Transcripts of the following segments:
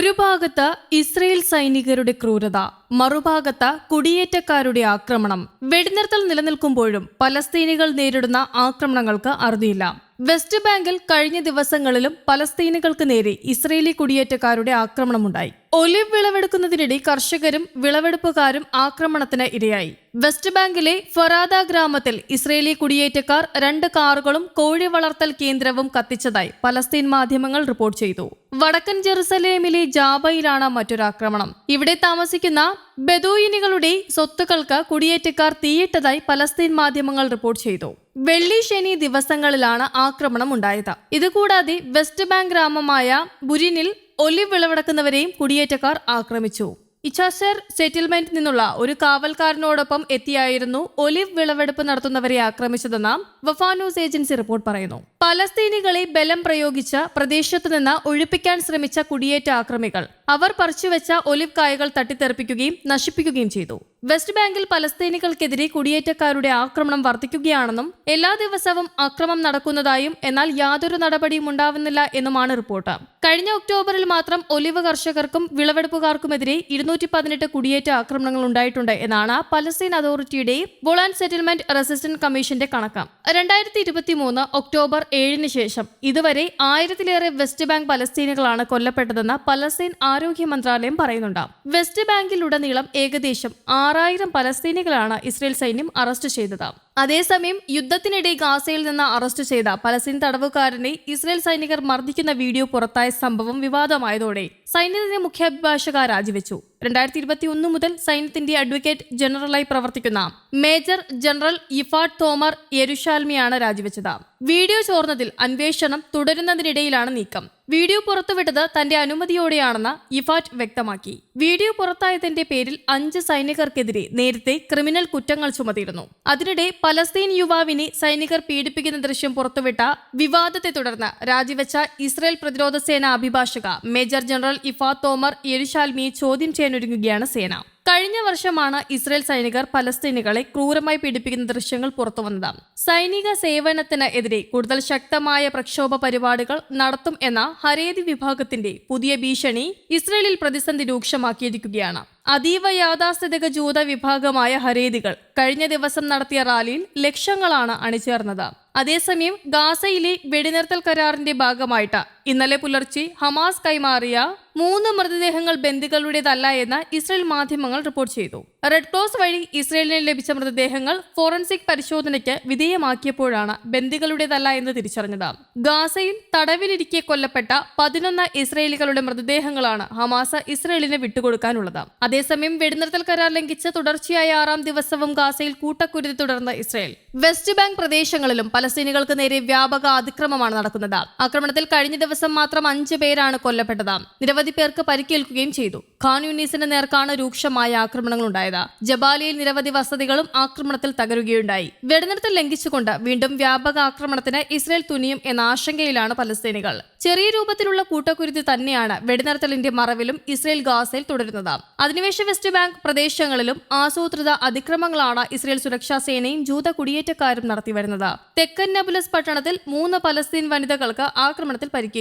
ഒരു ഭാഗത്ത് ഇസ്രയേൽ സൈനികരുടെ ക്രൂരത മറുഭാഗത്ത് കുടിയേറ്റക്കാരുടെ ആക്രമണം. വെടിനിർത്തൽ നിലനിൽക്കുമ്പോഴും പലസ്തീനികൾ നേരിടുന്ന ആക്രമണങ്ങൾക്ക് അറുതിയില്ല. വെസ്റ്റ് ബാങ്കിൽ കഴിഞ്ഞ ദിവസങ്ങളിലും പലസ്തീനികൾക്ക് നേരെ ഇസ്രയേലി കുടിയേറ്റക്കാരുടെ ആക്രമണമുണ്ടായി. ഒലിവ് വിളവെടുക്കുന്നതിനിടെ കർഷകരും വിളവെടുപ്പുകാരും ആക്രമണത്തിന് ഇരയായി. വെസ്റ്റ് ബാങ്കിലെ ഫറാദ ഗ്രാമത്തിൽ ഇസ്രയേലി കുടിയേറ്റക്കാർ രണ്ട് കാറുകളും കോഴി വളർത്തൽ കേന്ദ്രവും കത്തിച്ചതായി പലസ്തീൻ മാധ്യമങ്ങൾ റിപ്പോർട്ട് ചെയ്തു. വടക്കൻ ജെറുസലേമിലെ ജാബയിലാണ് മറ്റൊരാക്രമണം. ഇവിടെ താമസിക്കുന്ന ബെദൂയിനികളുടെ സ്വത്തുക്കൾക്ക് കുടിയേറ്റക്കാർ തീയിട്ടതായി പലസ്തീൻ മാധ്യമങ്ങൾ റിപ്പോർട്ട് ചെയ്തു. വെള്ളി ശനി ദിവസങ്ങളിലാണ് ആക്രമണം ഉണ്ടായത്. ഇതുകൂടാതെ വെസ്റ്റ് ബാങ്ക് ഗ്രാമമായ ബുരിനിൽ ഒലിവ് വിളവെടുക്കുന്നവരെയും കുടിയേറ്റക്കാർ ആക്രമിച്ചു. ഇച്ചാസർ സെറ്റിൽമെന്റിൽ നിന്നുള്ള ഒരു കാവൽക്കാരനോടൊപ്പം എത്തിയായിരുന്നു ഒലിവ് വിളവെടുപ്പ് നടത്തുന്നവരെ ആക്രമിച്ചതെന്ന് വഫാ ന്യൂസ് ഏജൻസി റിപ്പോർട്ട് പറയുന്നു. പലസ്തീനികളെ ബലം പ്രയോഗിച്ച പ്രദേശത്ത് നിന്ന് ഒഴിപ്പിക്കാൻ ശ്രമിച്ച കുടിയേറ്റ ആക്രമികൾ അവർ പറിച്ചുവെച്ച ഒലിവ് കായകൾ തട്ടിത്തെറിപ്പിക്കുകയും നശിപ്പിക്കുകയും ചെയ്തു. വെസ്റ്റ് ബാങ്കിൽ പലസ്തീനികൾക്കെതിരെ കുടിയേറ്റക്കാരുടെ ആക്രമണം വർദ്ധിക്കുകയാണെന്നും എല്ലാ ദിവസവും അക്രമം നടക്കുന്നതായും എന്നാൽ യാതൊരു നടപടിയും ഉണ്ടാവുന്നില്ല എന്നുമാണ് റിപ്പോർട്ട്. കഴിഞ്ഞ ഒക്ടോബറിൽ മാത്രം ഒലിവ് കർഷകർക്കും വിളവെടുപ്പുകാർക്കുമെതിരെ ഇരുന്നൂറ്റി പതിനെട്ട് കുടിയേറ്റ ആക്രമണങ്ങൾ ഉണ്ടായിട്ടുണ്ട് എന്നാണ് പലസ്തീൻ അതോറിറ്റിയുടെ ബോളാൻ സെറ്റിൽമെന്റ് റെസിസ്റ്റന്റ് കമ്മീഷന്റെ കണക്ക്. രണ്ടായിരത്തി ഇരുപത്തി മൂന്ന് ഒക്ടോബർ ഏഴിന് ശേഷം ഇതുവരെ ആയിരത്തിലേറെ വെസ്റ്റ് ബാങ്ക് പലസ്തീനുകളാണ് കൊല്ലപ്പെട്ടതെന്ന് പലസ്തീൻ ആരോഗ്യ മന്ത്രാലയം പറയുന്നുണ്ട്. വെസ്റ്റ് ബാങ്കിലുടനീളം ഏകദേശം ആറായിരം പലസ്തീനികളാണ് ഇസ്രയേൽ സൈന്യം അറസ്റ്റ് ചെയ്തത്. അതേസമയം യുദ്ധത്തിനിടെ ഗാസയിൽ നിന്ന് അറസ്റ്റ് ചെയ്ത പലസ്തീൻ തടവുകാരനെ ഇസ്രയേൽ സൈനികർ മർദ്ദിക്കുന്ന വീഡിയോ പുറത്തായ സംഭവം വിവാദമായതോടെ സൈന്യത്തിന്റെ മുഖ്യാഭിഭാഷക രാജിവെച്ചു. രണ്ടായിരത്തി ഇരുപത്തി ഒന്ന് മുതൽ സൈന്യത്തിന്റെ അഡ്വക്കേറ്റ് ജനറലായി പ്രവർത്തിക്കുന്ന മേജർ ജനറൽ ഇഫാഡ് തോമർ യെരുഷാൽമിയാണ് രാജിവെച്ചത്. വീഡിയോ ചോർന്നതിൽ അന്വേഷണം തുടരുന്നതിനിടയിലാണ് നീക്കം. വീഡിയോ പുറത്തുവിട്ടത് തന്റെ അനുമതിയോടെയാണെന്ന് ഇഫാറ്റ് വ്യക്തമാക്കി. വീഡിയോ പുറത്തായതിന്റെ പേരിൽ അഞ്ച് സൈനികർക്കെതിരെ നേരത്തെ ക്രിമിനൽ കുറ്റങ്ങൾ ചുമത്തിയിരുന്നു. അതിനിടെ പലസ്തീൻ യുവാവിനെ സൈനികർ പീഡിപ്പിക്കുന്ന ദൃശ്യം പുറത്തുവിട്ട വിവാദത്തെ തുടർന്ന് രാജിവെച്ച ഇസ്രയേൽ പ്രതിരോധ സേന അഭിഭാഷക മേജർ ജനറൽ ഇഫാ തോമർ യെരുഷാൽമിയെ ചോദ്യം ചെയ്യാനൊരുങ്ങുകയാണ് സേന. കഴിഞ്ഞ വർഷമാണ് ഇസ്രായേൽ സൈനികർ പലസ്തീനികളെ ക്രൂരമായി പീഡിപ്പിക്കുന്ന ദൃശ്യങ്ങൾ പുറത്തുവന്നത്. സൈനിക സേവനത്തിന് എതിരെ കൂടുതൽ ശക്തമായ പ്രക്ഷോഭ പരിപാടികൾ നടത്തും എന്ന ഹരേതി വിഭാഗത്തിന്റെ പുതിയ ഭീഷണി ഇസ്രയേലിൽ പ്രതിസന്ധി രൂക്ഷമാക്കിയിരിക്കുകയാണ്. അതീവ യാഥാസ്ഥിതിക ജൂത വിഭാഗമായ ഹരേദികൾ കഴിഞ്ഞ ദിവസം നടത്തിയ റാലിയിൽ ലക്ഷങ്ങളാണ് അണിചേർന്നത്. അതേസമയം ഗാസയിലെ വെടിനിർത്തൽ കരാറിന്റെ ഭാഗമായിട്ട് ഇന്നലെ പുലർച്ചെ ഹമാസ് കൈമാറിയ മൂന്ന് മൃതദേഹങ്ങൾ ബന്ദികളുടേതല്ല എന്ന് ഇസ്രയേൽ മാധ്യമങ്ങൾ റിപ്പോർട്ട് ചെയ്തു. റെഡ് ക്രോസ് വഴി ഇസ്രയേലിന് ലഭിച്ച മൃതദേഹങ്ങൾ ഫോറൻസിക് പരിശോധനയ്ക്ക് വിധേയമാക്കിയപ്പോഴാണ് ബന്ദികളുടേതല്ല എന്ന് തിരിച്ചറിഞ്ഞത്. ഗാസയിൽ തടവിലിരിക്കെ കൊല്ലപ്പെട്ട പതിനൊന്ന് ഇസ്രയേലികളുടെ മൃതദേഹങ്ങളാണ് ഹമാസ് ഇസ്രയേലിന് വിട്ടുകൊടുക്കാനുള്ളത്. അതേസമയം വെടിനിർത്തൽ കരാർ ലംഘിച്ച് തുടർച്ചയായ ആറാം ദിവസവും ഗാസയിൽ കൂട്ടക്കുരുതി തുടർന്ന ഇസ്രയേൽ. വെസ്റ്റ് ബാങ്ക് പ്രദേശങ്ങളിലും പലസ്തീനികൾക്ക് നേരെ വ്യാപക അതിക്രമമാണ് നടക്കുന്നത്. ആക്രമണത്തിൽ കഴിഞ്ഞ ദിവസം മാത്രം അഞ്ചു പേരാണ് കൊല്ലപ്പെട്ടത്. നിരവധി പേർക്ക് പരിക്കേൽക്കുകയും ചെയ്തു. ഖാൻ യൂനീസിന് നേർക്കാണ് രൂക്ഷമായ ആക്രമണങ്ങൾ ഉണ്ടായത് ജബാലിയിൽ നിരവധി വസതികളും ആക്രമണത്തിൽ തകരുകയുണ്ടായി. വെടിനിർത്തൽ ലംഘിച്ചുകൊണ്ട് വീണ്ടും വ്യാപക ആക്രമണത്തിന് ഇസ്രയേൽ തുനിയും എന്ന ആശങ്കയിലാണ് പലസ്തീനികൾ. ചെറിയ രൂപത്തിലുള്ള കൂട്ടക്കുരുതി തന്നെയാണ് വെടിനിർത്തലിന്റെ മറവിലും ഇസ്രയേൽ ഗാസയിൽ തുടരുന്നത്. അധിനിവേശ വെസ്റ്റ് ബാങ്ക് പ്രദേശങ്ങളിലും ആസൂത്രിത അതിക്രമങ്ങളാണ് ഇസ്രയേൽ സുരക്ഷാ സേനയും ജൂത കുടിയേറ്റക്കാരും നടത്തിവരുന്നത്. തെക്കൻ നബുലസ് പട്ടണത്തിൽ മൂന്ന് പലസ്തീൻ വനിതകൾക്ക് ആക്രമണത്തിൽ പരിക്കേറ്റു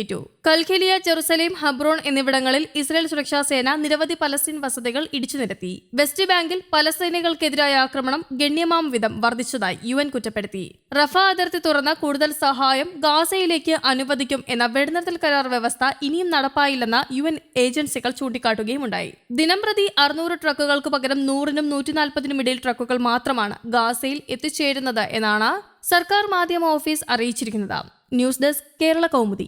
കൽഖലിയ ജെറുസലേം ഹബ്രോൺ എന്നിവിടങ്ങളിൽ ഇസ്രായേൽ സുരക്ഷാ സേന നിരവധി പലസ്തീൻ വസതികൾ ഇടിച്ചു നിരത്തി. വെസ്റ്റ് ബാങ്കിൽ പലസ്തീനികൾക്കെതിരായ ആക്രമണം ഗണ്യമാം വിധം വർദ്ധിച്ചതായി യു എൻ കുറ്റപ്പെടുത്തി. റഫ അതിർത്തി തുറന്ന കൂടുതൽ സഹായം ഗാസയിലേക്ക് അനുവദിക്കും എന്ന വെടിനിർത്തൽ കരാർ വ്യവസ്ഥ ഇനിയും നടപ്പായില്ലെന്ന് യു എൻ ഏജൻസികൾ ചൂണ്ടിക്കാട്ടുകയുമുണ്ടായി. ദിനംപ്രതി അറുന്നൂറ് ട്രക്കുകൾക്ക് പകരം നൂറിനും നൂറ്റിനാൽപ്പതിനും ഇടയിൽ ട്രക്കുകൾ മാത്രമാണ് ഗാസയിൽ എത്തിച്ചേരുന്നത് എന്നാണ് സർക്കാർ മാധ്യമ ഓഫീസ് അറിയിച്ചിരിക്കുന്നത്. News desk Kerala Kaumudi.